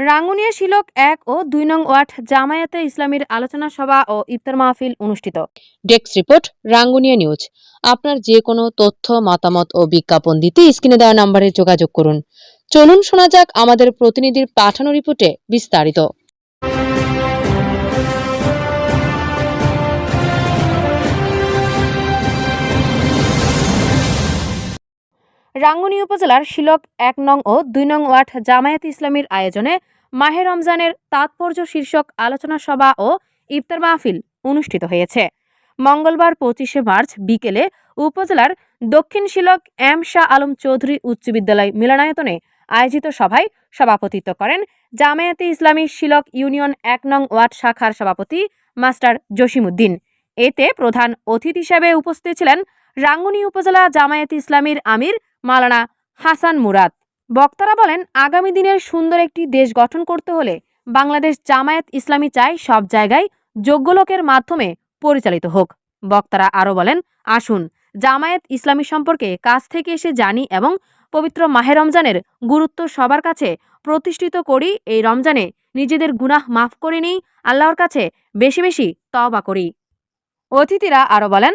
রাঙ্গুনিয়া শিলক এক ও দুই নং ওয়ার্ড জামায়াতে ইসলামীর আলোচনা সভা ও ইফতার মাহফিল অনুষ্ঠিত। Desk report, Rangunia news. আপনার যে কোনো তথ্য, মতামত ও বিজ্ঞাপন দিতে স্ক্রিনে দেওয়া নম্বরে যোগাযোগ করুন। চলুন শোনা যাক আমাদের প্রতিনিধির পাঠানো রিপোর্টে বিস্তারিত। রাঙ্গুনি উপজেলার শিলক এক নং ও দুই নং ওয়ার্ড জামায়াতে ইসলামীর আয়োজনে মাহে রমজানের তাৎপর্য শীর্ষক আলোচনা সভা ও ইফতার মাহফিল অনুষ্ঠিত হয়েছে। মঙ্গলবার পঁচিশে মার্চ বিকেলে উপজেলার দক্ষিণ শিলক এম শাহ আলম চৌধুরী উচ্চ বিদ্যালয় মিলনায়তনে আয়োজিত সভায় সভাপতিত্ব করেন জামায়াতে ইসলামী শিলক ইউনিয়ন এক নং ওয়ার্ড শাখার সভাপতি মাস্টার জসিমউদ্দিন এতে প্রধান অতিথি হিসেবে উপস্থিত ছিলেন রাঙ্গুনি উপজেলা জামায়াতে ইসলামীর আমির মালানা হাসান মুরাদ। বক্তারা বলেন, আগামী দিনের সুন্দর একটি দেশ গঠন করতে হলে বাংলাদেশ জামায়াত ইসলামী চায় সব জায়গায় যোগ্য লোকের মাধ্যমে পরিচালিত হোক। বক্তারা আরও বলেন, আসুন, জামায়াত ইসলামী সম্পর্কে কাছ থেকে এসে জানি এবং পবিত্র মাহে রমজানের গুরুত্ব সবার কাছে প্রতিষ্ঠিত করি, এই রমজানে নিজেদের গুনাহ মাফ করে নিই, আল্লাহর কাছে বেশি বেশি তওবা করি। অতিথিরা আরও বলেন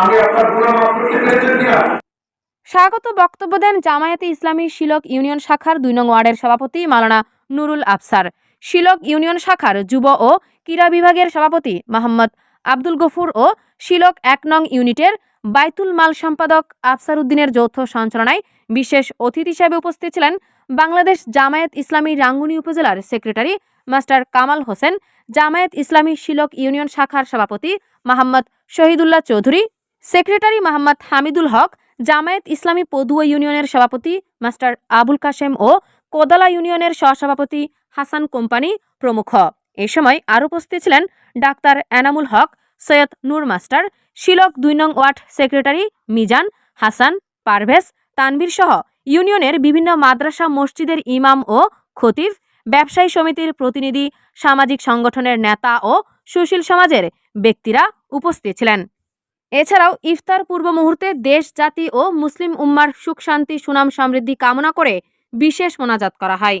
আমি আপনার গুনাহ মাফ করতে কিনা স্বাগত, বক্তব্য দেন জামায়াতে ইসলামী শিলক ইউনিয়ন শাখার দুই নং ওয়ার্ডের সভাপতি মালানা নুরুল আফসার। শিলক ইউনিয়ন শাখার যুব ও ক্রীড়া বিভাগের সভাপতি মোহাম্মদ আব্দুল গফুর ও শিলক এক নং ইউনিটের বাইতুল মাল সম্পাদক আফসার উদ্দিনের যৌথ সঞ্চালনায় বিশেষ অতিথি হিসেবে উপস্থিত ছিলেন বাংলাদেশ জামায়াত ইসলামী রাঙ্গুনি উপজেলার secretary master Kamal Hossain, Jamaat Islami Shilak union শাখার সভাপতি মোহাম্মদ শহীদুল্লাহ চৌধুরী, সেক্রেটারি মোহাম্মদ হামিদুল হক, জামায়াত ইসলামী পদুয়া ইউনিয়নের সভাপতি মাস্টার আবুল কাশেম ও কোদালা ইউনিয়নের সহসভাপতি হাসান কোম্পানি প্রমুখ। এ সময় আরও উপস্থিত ছিলেন ডাক্তার এনামুল হক, সৈয়দ নূর মাস্টার, শিলক দুই নং ওয়ার্ড সেক্রেটারি মিজান, হাসান, পারভেজ, তানভীর সহ ইউনিয়নের বিভিন্ন মাদ্রাসা মসজিদের ইমাম ও খতিব, ব্যবসায়ী সমিতির প্রতিনিধি, সামাজিক সংগঠনের নেতা ও সুশীল সমাজের ব্যক্তিরা উপস্থিত ছিলেন। এছাড়াও ইফতার পূর্ব মুহূর্তে দেশ, জাতি ও মুসলিম উম্মার সুখ, শান্তি, সুনাম, সমৃদ্ধি কামনা করে বিশেষ মোনাজাত করা হয়।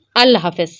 আল্লাহ হাফেজ।